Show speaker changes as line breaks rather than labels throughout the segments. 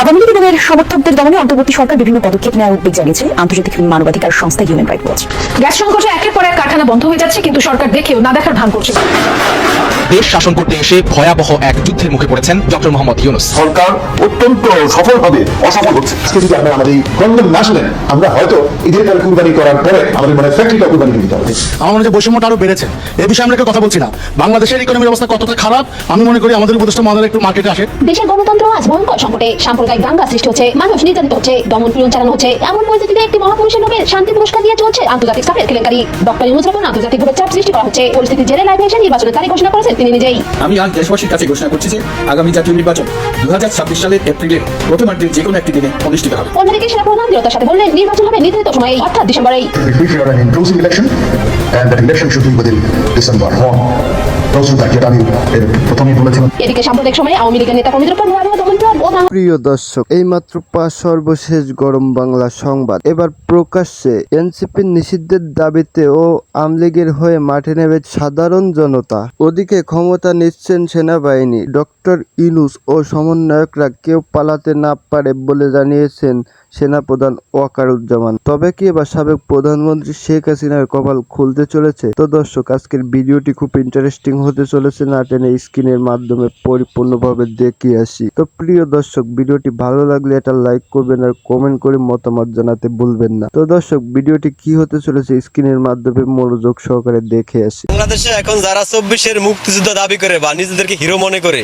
আওয়ামী লীগ সমর্থকদের দমনে অন্তর্বর্তী সরকার বিভিন্ন পদক্ষেপ নেওয়ার উদ্বেগ জানিয়েছে আন্তর্জাতিক মানবাধিকার সংস্থা হিউম্যান রাইট ওয়াচ
গ্যাস সংকটে একের পর এক কারখানা বন্ধ হয়ে যাচ্ছে, কিন্তু সরকার দেখেও না দেখার ভান করছে।
দেশ শাসন করতে এসে ভয়াবহ এক যুদ্ধের মুখে পড়েছেন ডক্টর মোহাম্মদ ইউনুস।
সরকার অত্যন্ত সফলভাবে অসফল হচ্ছে। আজকে যদি আমরা আমাদের এই না শুনেন আমরা হয়তো ঈদের কাল কুরবানি করার পরে আমাদের মনে ফ্যাক্টরিটা কুরবানি দিতে হবে।
আমার মনে হয় বৈষম্যটা আরও বেড়েছে। এই বিষয়ে আমরা কথা বলছি না। বাংলাদেশের ইকোনমির অবস্থা কতটা খারাপ আমি মনে করি আমাদের উপদেষ্টা একটু মার্কেটে আসে।
দেশের গণতন্ত্র আজ ভয়ঙ্কর সংকটে সাম্প্রদায়িক দাঙ্গা সৃষ্টি হচ্ছে মানুষ নির্যাতিত হচ্ছে দমন পীড়ন চালানো হচ্ছে। এমন পরিস্থিতিতে একটি মহাপুরুষের নামে শান্তি পুরস্কার দিয়ে চলছে আন্তর্জাতিক স্তরের কেলেঙ্কারি। ডক্টর ইউনুস রহমান আন্তর্জাতিক ভাবে চাপ সৃষ্টি করা হচ্ছে। পরিস্থিতি জেরে লাইভে এসে নির্বাচনের তারিখ ঘোষণা করেছেন তিনি নিজেই।
আমি আজ দেশবাসীর কাছে ঘোষণা করছি যে আগামী জাতীয় নির্বাচন দু হাজার ছাব্বিশ সালের এপ্রিলের প্রথমার্ধের যে কোনো একটি দিনে অনুষ্ঠিত হবে।
অন্যদিকে সেনা প্রধান দৃঢ়তার সাথে বললেন নির্বাচন হবে নির্ধারিত সময়ে অর্থাৎ ডিসেম্বরেই।
Election December election and that election should be within December.
এদিকে সময়ে আওয়ামী লীগের নেতা কর্মীদের উপর
প্রিয় দর্শক এইমাত্র পাঁচ সর্বশেষ গরম বাংলা সংবাদ। এবার প্রকাশ্যে এনসিপির নিষিদ্ধের দাবিতে ও আমলিগের হয়ে মাঠে নেবে সাধারণ জনতা। ওদিকে ক্ষমতা নিচ্ছেন সেনাবাহিনী। ডক্টর ইনুস ও সমন্বয়করা কেউ পালাতে না পারে বলে জানিয়েছেন সেনাপ্রধান ওয়াকারুজ্জামান। তবে কি এবার সাবেক প্রধানমন্ত্রী শেখ হাসিনার কপাল খুলতে চলেছে? তো দর্শক আজকের ভিডিওটি খুব ইন্টারেস্টিং হতে চলেছে না টেনে স্ক্রিনের মাধ্যমে পরিপূর্ণভাবে দেখিয়ে আসি। তো প্রিয় দর্শক, ভিডিওটি ভালো লাগলে এটা লাইক করবেন আর কমেন্ট করে মতামত জানাতে ভুলবেন না। তো দর্শক, ভিডিওটি কি হতে চলেছে স্ক্রিনের মাধ্যমে মনোযোগ সহকারে দেখে আসি।
বাংলাদেশে এখন যারা চব্বিশের মুক্তিযুদ্ধ দাবি করে বা নিজেদেরকে হিরো মনে করে,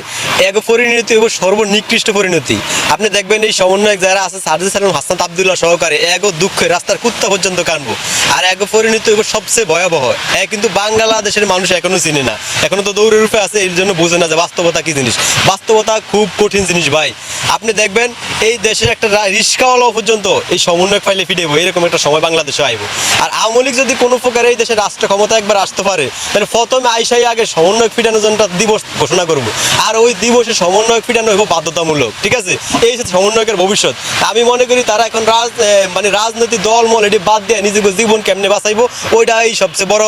এক পরিণতি এবং সর্বনিকৃষ্ট পরিণতি। আপনি দেখবেন এই সমন্বয়ক যারা আছে সার্জিস আলম হাসান আবদুল্লাহ সহকারে এক দুঃখে রাস্তার কুত্তা পর্যন্ত কানবো। আর এক পরিণতি সবচেয়ে ভয়াবহ কিন্তু বাংলাদেশের মানুষ এখনও চিনে না। এখনও তো দৌড়ের রূপে আছে, এর জন্য বোঝে না যে বাস্তবতা কি জিনিস। বাস্তবতা খুব কঠিন জিনিস ভাই। আপনি দেখবেন, এই দেশের একটা রা- পর্যন্ত এই সমন্বয় ফাইলে ফিরেবো এরকম একটা সময় বাংলাদেশে আইব। আর আওয়ামী লীগ যদি কোনো প্রকার এই দেশের রাষ্ট্র ক্ষমতা একবার আসতে পারে, তাহলে প্রথমে আইসাই আগে সমন্বয় ফিটানোর জন্য দিবস ঘোষণা করব। আর ওই দিবসে সমন্বয় ফিটানো হইব বাধ্যতামূলক, ঠিক আছে? এই হচ্ছে সমন্বয়কের ভবিষ্যৎ। আমি মনে করি তারা এখন রাজ মানে রাজনৈতিক দল মল এটি বাদ দিয়ে নিজেকে জীবন কেমনে বাঁচাইবো, ওইটাই সবচেয়ে বড়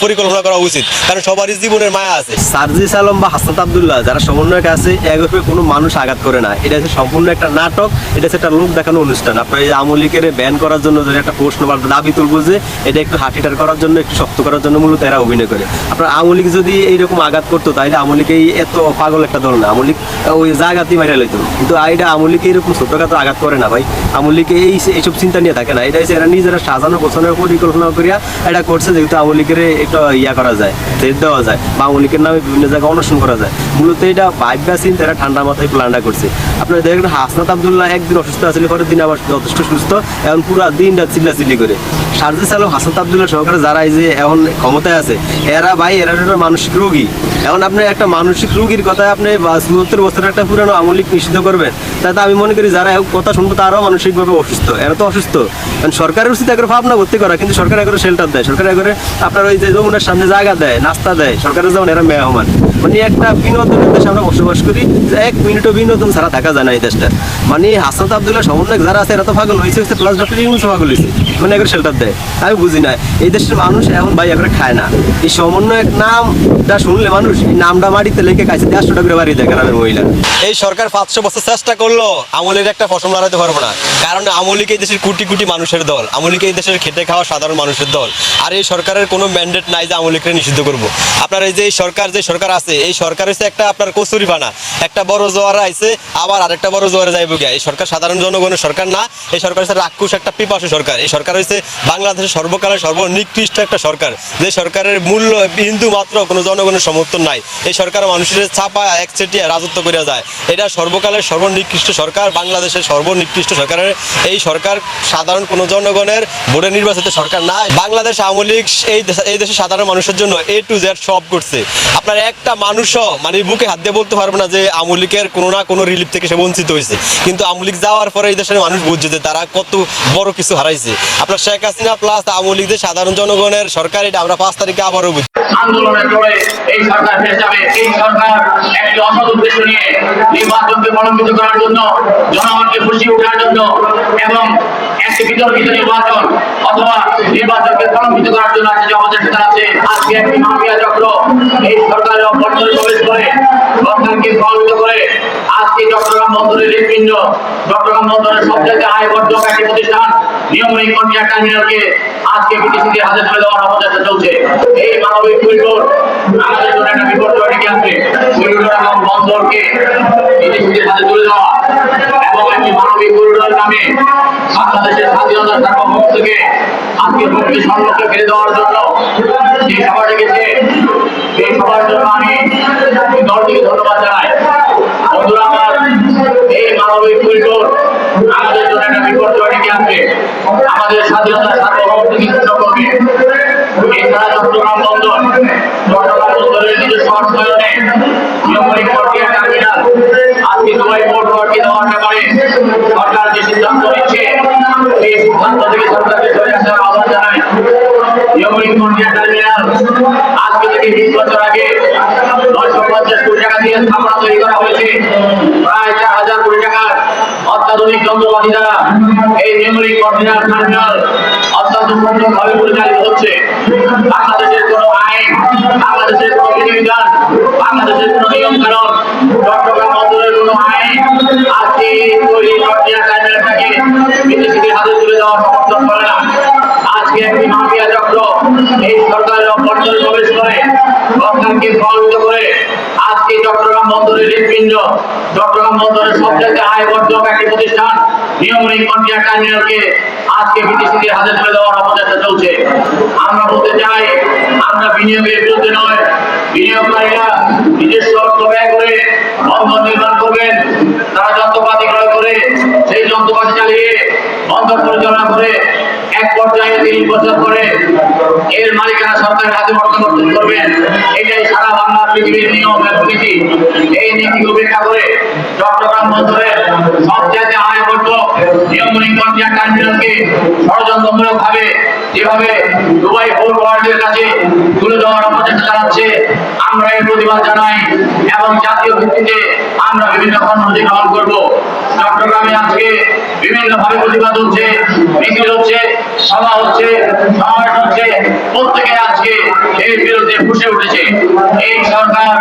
পরিকল্পনা করা উচিত। কারণ সবারই জীবনের মায়া আছে। সার্জিস আলম বা হাসান আবদুল্লাহ, যারা সমন্বয়ক আছে এগুলো কোনো মানুষ আঘাত করে না। এটা হচ্ছে সম্পূর্ণ একটা নাটক, এটা হচ্ছে একটা লোক দেখানো অনুষ্ঠান। আপনার এই আমলিকের ব্যান করার জন্য যদি একটা প্রশ্ন বা দাবি তুলবো যে, এটা একটু হাঁটিটার করার জন্য, একটু শক্ত করার জন্য মূলত এরা অভিনয় করে। আপনার আমলিক যদি এইরকম আঘাত করতো, তাহলে আমলিক এই এত পাগল একটা দল না। আমলিক ওই জায়গাতেই মাইরা লইতো। কিন্তু এইটা আমলিকে এরকম ছোটখাটো আঘাত করে না ভাই। আমলিকে এই এইসব চিন্তা নিয়ে থাকে না। এটা হচ্ছে এরা নিজেরা সাজানো গোছানোর পরিকল্পনা করিয়া এটা করছে, যেহেতু আমলিকের একটা ইয়া করা যায় দেওয়া যায়। বা আমলিকের নামে বিভিন্ন জায়গায় অনশন করা যায়। মূলত এটা ভাইবা চিন্তা এরা ঠান্ডা মাথায় প্ল্যানটা করছে। আপনারা দেখেন হাসনাত আবদুল্লাহ একদিন অসুস্থ আছিল পরের দিন আবার যথেষ্ট সুস্থ। এখন পুরো দিনটা চিল্লাচিল্লি করে। সারজিস আলম, হাসনাত আবদুল্লাহ সহকারে যারা এই যে এখন ক্ষমতায় আছে, এরা ভাই, এরা একটা মানসিক রোগী। এখন আপনি একটা মানসিক রোগীর কথায় আপনি চুয়াত্তর বছরের একটা পুরানো আমলিক নিষিদ্ধ করবেন। তাতে আমি মনে করি যারা কথা শুনব তারাও মানসিকভাবে অসুস্থ। এরা তো অসুস্থ। কারণ সরকারের উচিত একবার ভাবনা ভর্তি করা, কিন্তু সরকার একবার শেল্টার দেয়। সরকার একবারে আপনার ওই যে যমুনার সামনে জায়গা দেয় নাস্তা দেয়। সরকারের যেমন এরা মেহমান মানে একটা বিনোদনের দেশে আমরা বসবাস করি এক মিনিটও বিনোদন ছাড়া থাকা যায় না এই দেশটা। মানে হাসান আবদুল্লাহ সমন্বয়ক যারা আছে, এরা তো পাগল হয়েছে হচ্ছে প্লাস ডক্টর ইউনুস পাগল হয়েছে। মানে একবার শেল্টার দেয়। আমি বুঝি না, এই দেশের মানুষ এখন ভাই একবার খায় না। এই সমন্বয়ক নামটা শুনলে মানুষ, এই নামটা মাটিতে লেখে খাইছে, দেড়শো টাকা বাড়ি দেয় গ্রামের মহিলা। এই সরকার পাঁচশো বছর চেষ্টা করল, আমলের একটা ফসল লড়াইতে পারব না। কারণ আমলিক এই দেশের কোটি কোটি মানুষের দল, আমলিক এই দেশের খেটে খাওয়া সাধারণ মানুষের দল। আর এই সরকারের কোনো ম্যান্ডেট নাই যে আমলিককে নিষিদ্ধ করব। আপনার এই যে সরকার যে সরকার আছে এই সরকার হচ্ছে একটা আপনার কচুরি বানা একটা বড় জোয়ার আইছে, আবার আরেকটা বড় জোয়ারে যাইব গিয়া। এই সরকার সাধারণ জনগণের সরকার না, এই সরকার হচ্ছে রাক্ষুস একটা পিপাসু সরকার। এই সরকার হচ্ছে বাংলাদেশের সর্বকালের সর্বনিকৃষ্ট একটা সরকার। যে সরকারের মূল্য বিন্দু মাত্র কোনো জনগণের সমর্থন নাই। এই সরকার মানুষের ছাপা একচেটিয়া রাজত্ব করিয়া যায়। এটা সর্বকালের সর্বনিকৃষ্ট সরকার, বাংলাদেশের সর্বনিকৃষ্ট সরকারের। এই সরকার সাধারণ কোনো জনগণের ভোটে নির্বাচিত সরকার না বাংলাদেশ আওয়ামী লীগ, এই এই দেশের সাধারণ মানুষের জন্য এ টু জেড সব করছে আপনার একটা মানুষও মানে বুকে হাত দিয়ে বলতে পারবে না যে আমলিকের কোনো না কোনো রিলিফ থেকে সে বঞ্চিত হয়েছে। কিন্তু আমলিক যাওয়ার পরে এই দেশের মানুষ বুঝছে যে তারা কত বড় কিছু হারাইছে। আপনার শেখ হাসিনা প্লাস আমলিক যে সাধারণ জনগণের সরকার, এটা আমরা পাঁচ তারিখে আবারও বুঝি
আন্দোলনের জোরে এই সরকার ফেসে যাবে। এই সরকার একটি অসৎ উদ্দেশ্য নিয়ে নির্বাচনকে প্রলম্বিত করার জন্য, জনগণকে খুশি ওঠার জন্য এবং একটি বিতর্কিত নির্বাচন অথবা নির্বাচনকে প্রলম্বিত করার জন্য আজকে যে অবচেষ্টা চালাচ্ছে আজকে একটি মাফিয়া চক্র এই সরকারের অভ্যন্তরে প্রবেশ করে, সরকারকে প্রভাবিত করে আজকে চট্টগ্রাম বন্দরের হৃৎপিণ্ড চট্টগ্রাম বন্দরের সবচেয়ে আয়বর্ধক একটি প্রতিষ্ঠান নিয়মিত কন্ট্রাক্ট টার্মিনালকে আজকে বিদেশিদের হাতে তুলে দেওয়ার অপচেষ্টা চলছে। এই মানবিক করিডোর আমাদের জন্য একটা বিপর্যয় ডেকে আসবে করিডোর এবং বন্দরকে হাতে তুলে দেওয়া এবং একটি মানবিক করিডোর নামে বাংলাদেশের স্বাধীনতা সার্বভৌমত্বকে আজকে মুক্তি সংরক্ষে ফেলে দেওয়ার জন্য যে সভা ডেকেছে। এই সবার জন্য আমি দলটিকে ধন্যবাদ জানাই। বন্ধুরা, আমার আমাদের জন্য একটা বিপর্যয় ডেকে আসবে আমাদের স্বাধীনতা সার্বভৌমত্বকে ক্ষুণ্ণ করবে এছাড়া চট্টগ্রাম বন্দর চট্টগ্রাম বন্দরের নিজস্ব অর্থায়নে টার্মিনাল আজকে সরকার যে সিদ্ধান্ত নিচ্ছে এই সিদ্ধান্ত থেকে সরকারকে সরে আসার আহ্বান আজকে থেকে বিশ বছর আগে নয়শো পঞ্চাশ কোটি টাকা দিয়ে স্থাপনা তৈরি করা হয়েছে প্রায় চার হাজার কোটি টাকার অত্যাধুনিক যন্ত্রপাতি দ্বারা এই মেমোরি কন্টেনার টার্মিনাল অত্যন্ত সুন্দরভাবে পরিচালিত হচ্ছে। বাংলাদেশের কোনো আইন, বাংলাদেশের কোনো বিধিবিধান, বাংলাদেশের কোনো নিয়ম কানুন চট্টগ্রাম বন্দরের কোনো আইন আজকে তৈরি কন্টেনার টার্মিনালটাকে বিদেশিদের হাতে তুলে দেওয়ার সমর্থন করে না। আজকে একটি মাফিয়া চক্র এই সরকারের অভ্যন্তরে প্রবেশ করে, সরকারকে প্রভাবিত করে চট্টগ্রাম বন্দরের হৃৎপিণ্ড চট্টগ্রাম বন্দরের সবচেয়ে আয়বর্ধক একটি প্রতিষ্ঠান নিয়মিত কন্টেনার টার্মিনালকে আজকে বিদেশিদের হাতে তুলে দেওয়ার অপচেষ্টা চলছে। আমরা বলতে চাই, আমরা বিনিয়োগের বিরুদ্ধে নয়, বিনিয়োগকারীরা নিজস্ব অর্থ ব্যয় করে বন্দর নির্মাণ করবেন, তারা যন্ত্রপাতি ক্রয় করে, সেই যন্ত্রপাতি চালিয়ে বন্দর পরিচালনা করে এক পর্যায়ে তিরিশ বছর পরে এর মালিকানা সরকারের হাতে প্রত্যাবর্তন করবেন এটাই সারা বাংলা পৃথিবীর নিয়ম এবং নীতি। এই নীতি উপেক্ষা করে চট্টগ্রাম বন্দরের সবচেয়ে আয়বর্ধক নিয়মনিক কন্ট্রাক্ট টার্মিনালকে ষড়যন্ত্রমূলক ভাবে যেভাবে দুবাই পোর্ট ওয়ার্ল্ডের কাছে তুলে দেওয়ার অপচেষ্টা চালাচ্ছে, আমরা এর প্রতিবাদ জানাই এবং জাতীয় ভিত্তিতে আমরা বিভিন্ন কর্মসূচি গ্রহণ করব। চট্টগ্রামে আজকে বিভিন্ন ভাবে প্রতিবাদ হচ্ছে মিছিল হচ্ছে। সভা হচ্ছে সমাবেশ হচ্ছে। প্রত্যেকে আজকে এর বিরুদ্ধে ফুসে উঠেছে। এই সরকার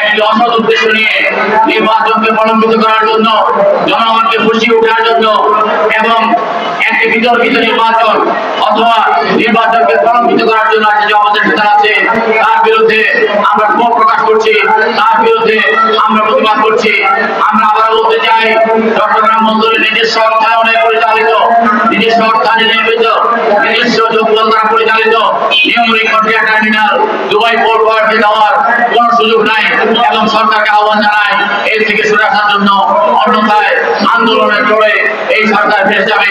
একটি অসৎ উদ্দেশ্য নিয়ে নির্বাচনকে প্রলম্বিত করার জন্য জনগণকে খুশি ওঠার জন্য এবং একটি বিতর্কিত নির্বাচন অথবা নির্বাচনকে প্রলম্বিত করার জন্য আজকে যে অবচেষ্টা চালাচ্ছে তার বিরুদ্ধে আমরা ক্ষোভ প্রকাশ করছি, তার বিরুদ্ধে আমরা প্রতিবাদ করছি। আমরা আবার বলতে চাই চট্টগ্রাম বন্দরের নিজস্ব অর্থায়নে পরিচালিত, নিজস্ব অর্থায়নে নির্মিত, নিজস্ব যোগবল দ্বারা পরিচালিত নিয়মিত কন্ট্রিয়া টার্মিনাল দুবাই পোর্ট ওয়ার্ডে যাওয়ার কোন সুযোগ নাই। এবং সরকারকে আহ্বান জানায় এর থেকে সরে আসার জন্য অন্যথায় আন্দোলনের জোরে এই সরকার ফেস যাবে।